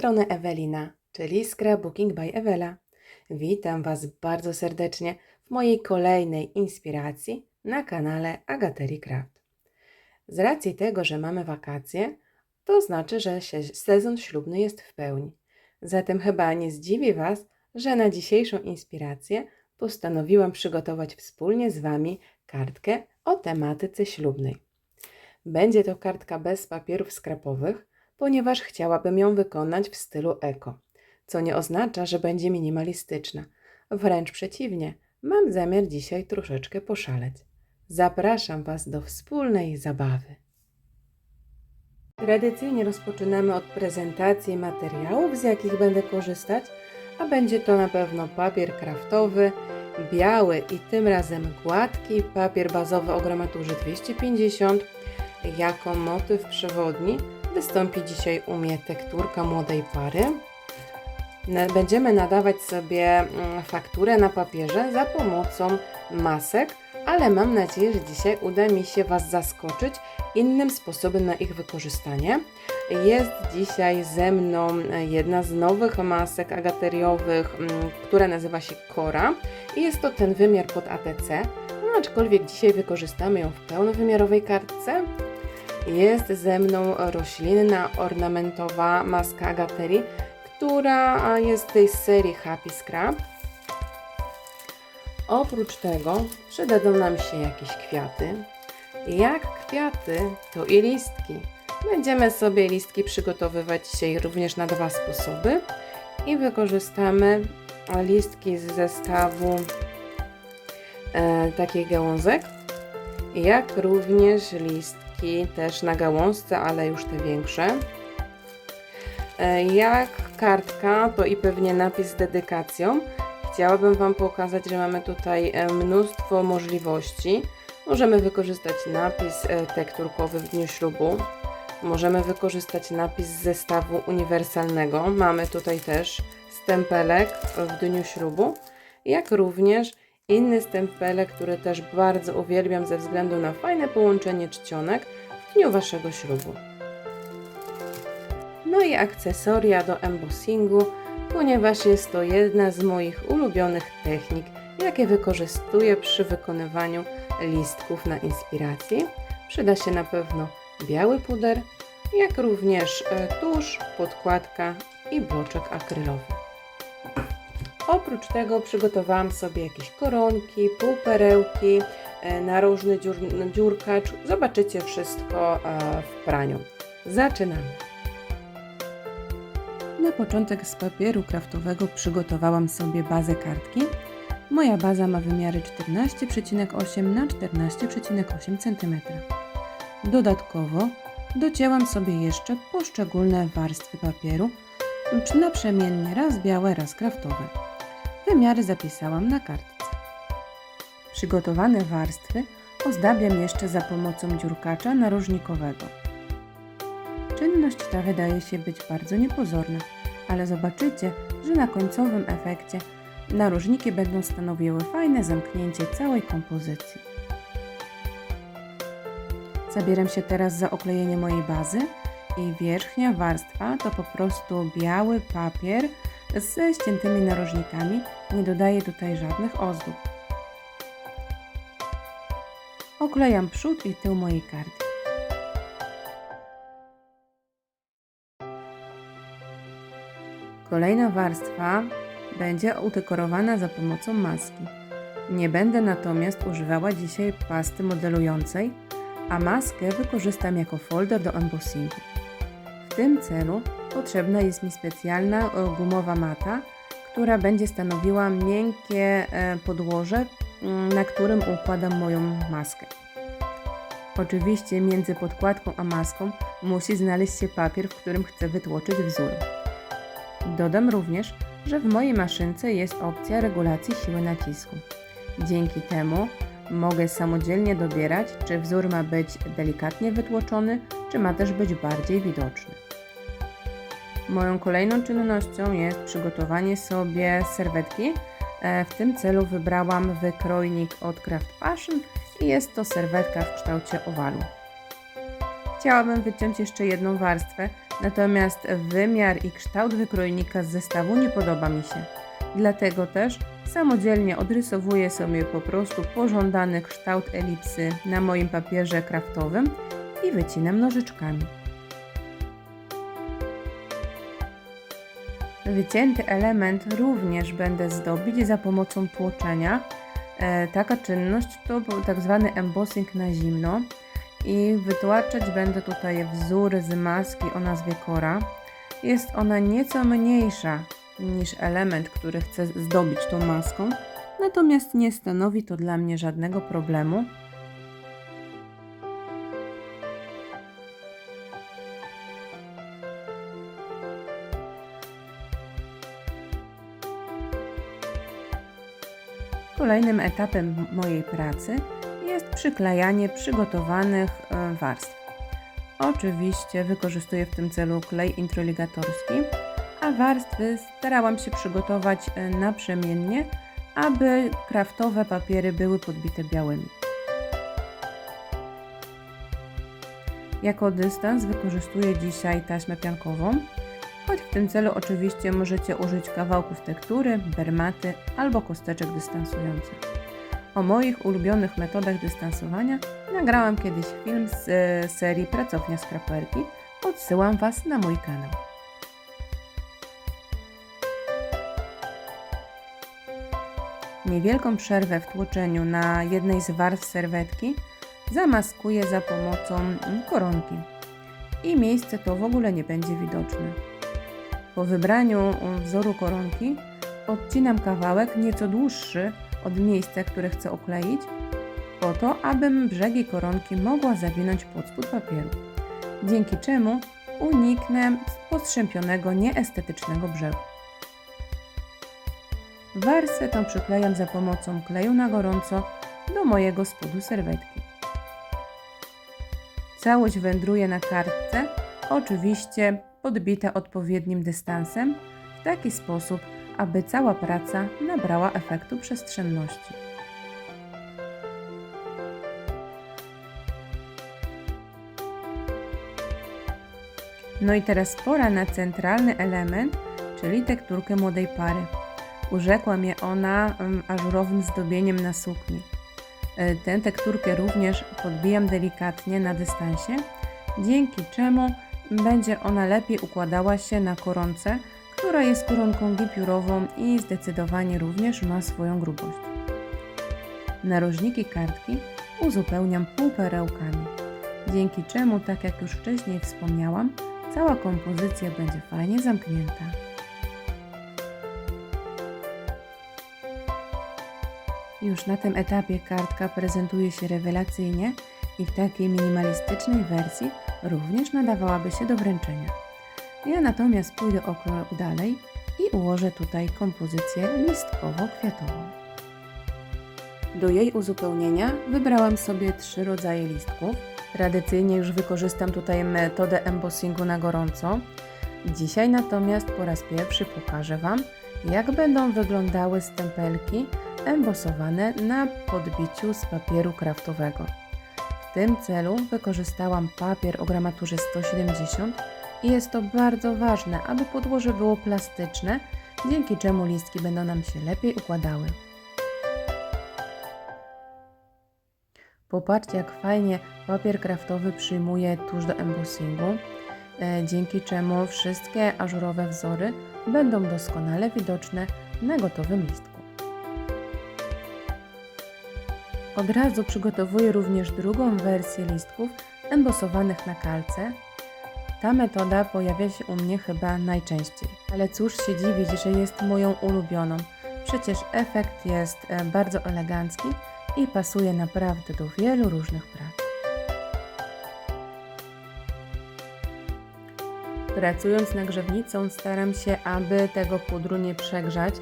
Strony Ewelina, czyli Scrapbooking by Ewela. Witam Was bardzo serdecznie w mojej kolejnej inspiracji na kanale Agatery Craft. Z racji tego, że mamy wakacje, to znaczy, że sezon ślubny jest w pełni. Zatem chyba nie zdziwi Was, że na dzisiejszą inspirację postanowiłam przygotować wspólnie z Wami kartkę o tematyce ślubnej. Będzie to kartka bez papierów skrapowych, ponieważ chciałabym ją wykonać w stylu eko, co nie oznacza, że będzie minimalistyczna. Wręcz przeciwnie, mam zamiar dzisiaj troszeczkę poszaleć. Zapraszam Was do wspólnej zabawy. Tradycyjnie rozpoczynamy od prezentacji materiałów, z jakich będę korzystać, a będzie to na pewno papier kraftowy, biały i tym razem gładki, papier bazowy o gramaturze 250. Jako motyw przewodni wystąpi dzisiaj u mnie tekturka młodej pary. Będziemy nadawać sobie mm, fakturę na papierze za pomocą masek, ale mam nadzieję, że dzisiaj uda mi się Was zaskoczyć innym sposobem na ich wykorzystanie. Jest dzisiaj ze mną e, jedna z nowych masek agateriowych, mm, która nazywa się Cora i jest to ten wymiar pod ATC, no, aczkolwiek dzisiaj wykorzystamy ją w pełnowymiarowej kartce. Jest ze mną roślinna ornamentowa maska agaterii, która jest tej serii Happy Scrap. Oprócz tego przydadzą nam się jakieś kwiaty. Jak kwiaty, to i listki. Będziemy sobie listki przygotowywać dzisiaj również na dwa sposoby i wykorzystamy listki z zestawu e, takich gałązek, jak również listki też na gałązce, ale już te większe. E, Jak kartka, to i pewnie napis z dedykacją. Chciałabym Wam pokazać, że mamy tutaj e, mnóstwo możliwości. Możemy wykorzystać napis e, tekturkowy w dniu ślubu. Możemy wykorzystać napis z zestawu uniwersalnego. Mamy tutaj też stempelek w dniu ślubu, jak również inny stempelek, który też bardzo uwielbiam ze względu na fajne połączenie czcionek w dniu Waszego ślubu. No i akcesoria do embossingu, ponieważ jest to jedna z moich ulubionych technik, jakie wykorzystuję przy wykonywaniu listków na inspiracji. Przyda się na pewno biały puder, jak również e, tusz, podkładka i bloczek akrylowy. Oprócz tego przygotowałam sobie jakieś koronki, półperełki, e, narożny dziur, dziurkacz. Zobaczycie wszystko e, w praniu. Zaczynamy. Na początek z papieru kraftowego przygotowałam sobie bazę kartki. Moja baza ma wymiary 14,8 na 14,8 cm. Dodatkowo docięłam sobie jeszcze poszczególne warstwy papieru, naprzemiennie raz białe, raz kraftowe. Wymiary zapisałam na kartce. Przygotowane warstwy ozdabiam jeszcze za pomocą dziurkacza narożnikowego. Czynność ta wydaje się być bardzo niepozorna, ale zobaczycie, że na końcowym efekcie narożniki będą stanowiły fajne zamknięcie całej kompozycji. Zabieram się teraz za oklejenie mojej bazy i wierzchnia warstwa to po prostu biały papier ze ściętymi narożnikami. Nie dodaję tutaj żadnych ozdób. Oklejam przód i tył mojej kartki. Kolejna warstwa będzie udekorowana za pomocą maski. Nie będę natomiast używała dzisiaj pasty modelującej, a maskę wykorzystam jako folder do embossingu. W tym celu potrzebna jest mi specjalna e, gumowa mata, która będzie stanowiła miękkie e, podłoże, mm, na którym układam moją maskę. Oczywiście między podkładką a maską musi znaleźć się papier, w którym chcę wytłoczyć wzór. Dodam również, że w mojej maszynce jest opcja regulacji siły nacisku. Dzięki temu mogę samodzielnie dobierać, czy wzór ma być delikatnie wytłoczony, czy ma też być bardziej widoczny. Moją kolejną czynnością jest przygotowanie sobie serwetki. E, W tym celu wybrałam wykrojnik od Craft Passion i jest to serwetka w kształcie owalu. chciałabym wyciąć jeszcze jedną warstwę, natomiast wymiar i kształt wykrojnika z zestawu nie podoba mi się. Dlatego też samodzielnie odrysowuję sobie po prostu pożądany kształt elipsy na moim papierze kraftowym i wycinam nożyczkami. Wycięty element również będę zdobić za pomocą tłoczenia. E, taka czynność to był tak zwany embossing na zimno i wytłaczać będę tutaj wzór z maski o nazwie Kora. Jest ona nieco mniejsza niż element, który chcę zdobić tą maską, natomiast nie stanowi to dla mnie żadnego problemu. Kolejnym etapem mojej pracy jest przyklejanie przygotowanych e, warstw. Oczywiście wykorzystuję w tym celu klej introligatorski, a warstwy starałam się przygotować e, naprzemiennie, aby kraftowe papiery były podbite białymi. Jako dystans wykorzystuję dzisiaj taśmę piankową, choć w tym celu oczywiście możecie użyć kawałków tektury, bermaty albo kosteczek dystansujących. O moich ulubionych metodach dystansowania nagrałam kiedyś film z e, serii Pracownia Skraperki. Odsyłam Was na mój kanał. Niewielką przerwę w tłoczeniu na jednej z warstw serwetki zamaskuję za pomocą koronki i miejsce to w ogóle nie będzie widoczne. Po wybraniu mm, wzoru koronki odcinam kawałek nieco dłuższy od miejsca, które chcę okleić, po to, abym brzegi koronki mogła zawinąć pod spód papieru, dzięki czemu uniknę postrzępionego, nieestetycznego brzegu. Warstwę tą przyklejam za pomocą kleju na gorąco do mojego spodu serwetki. Całość wędruje na kartce, oczywiście podbita odpowiednim dystansem, w taki sposób, aby cała praca nabrała efektu przestrzenności. No i teraz pora na centralny element, czyli tekturkę młodej pary. Urzekła mnie ona um, ażurowym zdobieniem na sukni. E, Tę tekturkę również podbijam delikatnie na dystansie, dzięki czemu będzie ona lepiej układała się na koronce, która jest koronką gipiurową i zdecydowanie również ma swoją grubość. Narożniki kartki uzupełniam półperełkami, dzięki czemu, tak jak już wcześniej wspomniałam, cała kompozycja będzie fajnie zamknięta. Już na tym etapie kartka prezentuje się rewelacyjnie i w takiej minimalistycznej wersji również nadawałaby się do wręczenia. Ja natomiast pójdę o krok dalej i ułożę tutaj kompozycję listkowo-kwiatową. Do jej uzupełnienia wybrałam sobie trzy rodzaje listków. Tradycyjnie już wykorzystam tutaj metodę embossingu na gorąco. Dzisiaj natomiast po raz pierwszy pokażę Wam, jak będą wyglądały stempelki embosowane na podbiciu z papieru kraftowego. W tym celu wykorzystałam papier o gramaturze 170 i jest to bardzo ważne, aby podłoże było plastyczne, dzięki czemu listki będą nam się lepiej układały. Popatrzcie, jak fajnie papier kraftowy przyjmuje tuż do embossingu, e, dzięki czemu wszystkie ażurowe wzory będą doskonale widoczne na gotowym listku. Od razu przygotowuję również drugą wersję listków embosowanych na kalce. Ta metoda pojawia się u mnie chyba najczęściej, ale cóż się dziwić, że jest moją ulubioną. Przecież efekt jest e, bardzo elegancki i pasuje naprawdę do wielu różnych prac. Pracując nagrzewnicą staram się, aby tego pudru nie przegrzać,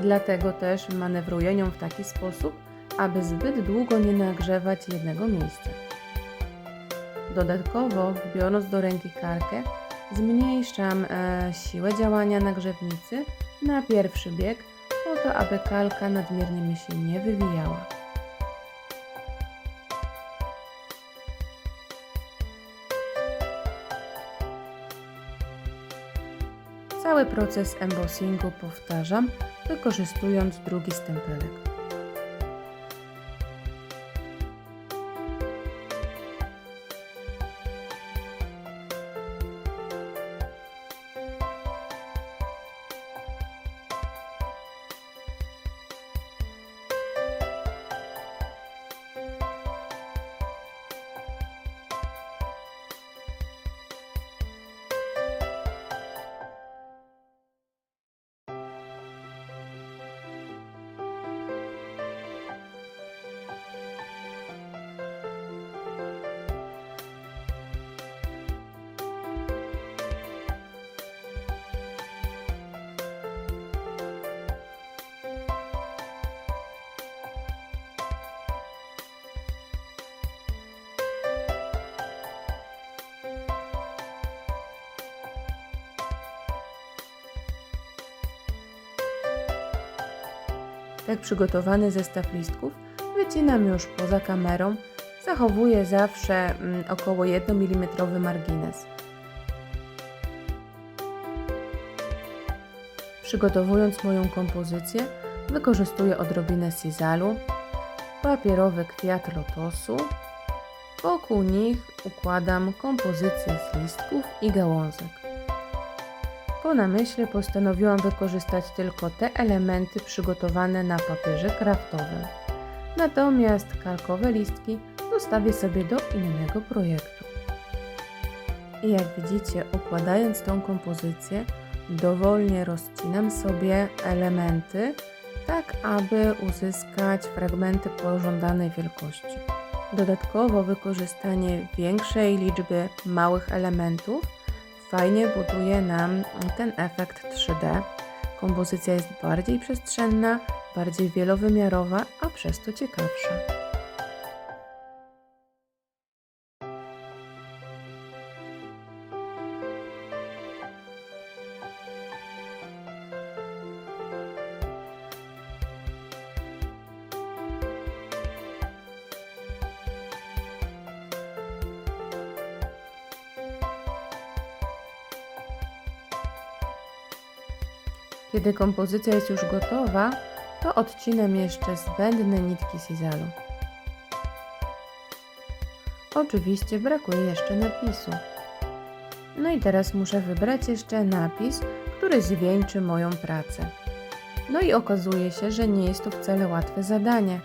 dlatego też manewruję nią w taki sposób, aby zbyt długo nie nagrzewać jednego miejsca. Dodatkowo, biorąc do ręki karkę, zmniejszam e, siłę działania nagrzewnicy na pierwszy bieg, po to, aby kalka nadmiernie mi się nie wywijała. Cały proces embossingu powtarzam, wykorzystując drugi stempelek. Tak przygotowany zestaw listków wycinam już poza kamerą. Zachowuję zawsze mm, około 1 mm margines. Przygotowując moją kompozycję, wykorzystuję odrobinę sizalu, papierowy kwiat lotosu. Wokół nich układam kompozycję z listków i gałązek. Po namyśle postanowiłam wykorzystać tylko te elementy przygotowane na papierze kraftowym. Natomiast kalkowe listki zostawię sobie do innego projektu. I jak widzicie, układając tą kompozycję, dowolnie rozcinam sobie elementy, tak aby uzyskać fragmenty pożądanej wielkości. Dodatkowo wykorzystanie większej liczby małych elementów fajnie buduje nam ten efekt 3D. Kompozycja jest bardziej przestrzenna, bardziej wielowymiarowa, a przez to ciekawsza. Kiedy kompozycja jest już gotowa, to odcinam jeszcze zbędne nitki sizalu. Oczywiście brakuje jeszcze napisu. No i teraz muszę wybrać jeszcze napis, który zwieńczy moją pracę. No i okazuje się, że nie jest to wcale łatwe zadanie.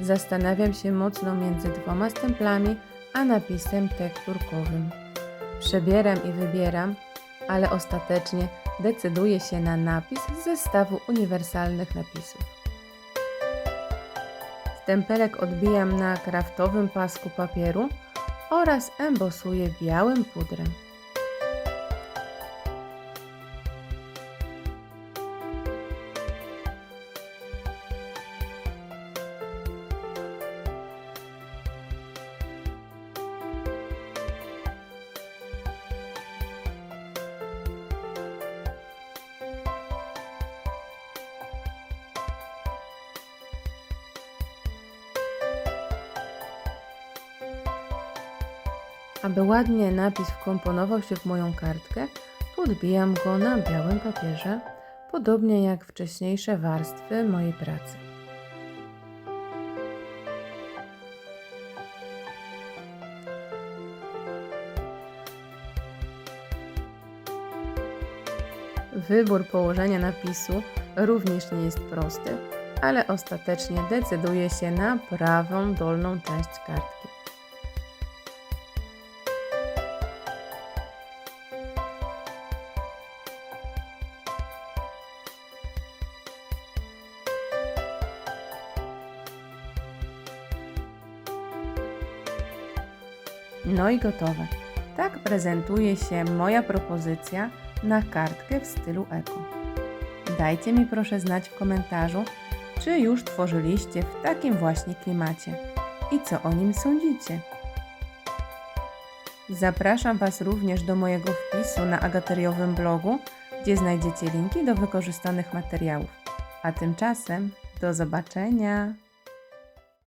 Zastanawiam się mocno między dwoma stemplami, a napisem tekturkowym. Przebieram i wybieram, ale ostatecznie decyduję się na napis z zestawu uniwersalnych napisów. Stempelek odbijam na kraftowym pasku papieru oraz embosuję białym pudrem. Aby ładnie napis wkomponował się w moją kartkę, podbijam go na białym papierze, podobnie jak wcześniejsze warstwy mojej pracy. Wybór położenia napisu również nie jest prosty, ale ostatecznie decyduję się na prawą dolną część kartki. No i gotowe. Tak prezentuje się moja propozycja na kartkę w stylu eko. Dajcie mi proszę znać w komentarzu, czy już tworzyliście w takim właśnie klimacie i co o nim sądzicie. Zapraszam Was również do mojego wpisu na agateriowym blogu, gdzie znajdziecie linki do wykorzystanych materiałów. A tymczasem do zobaczenia!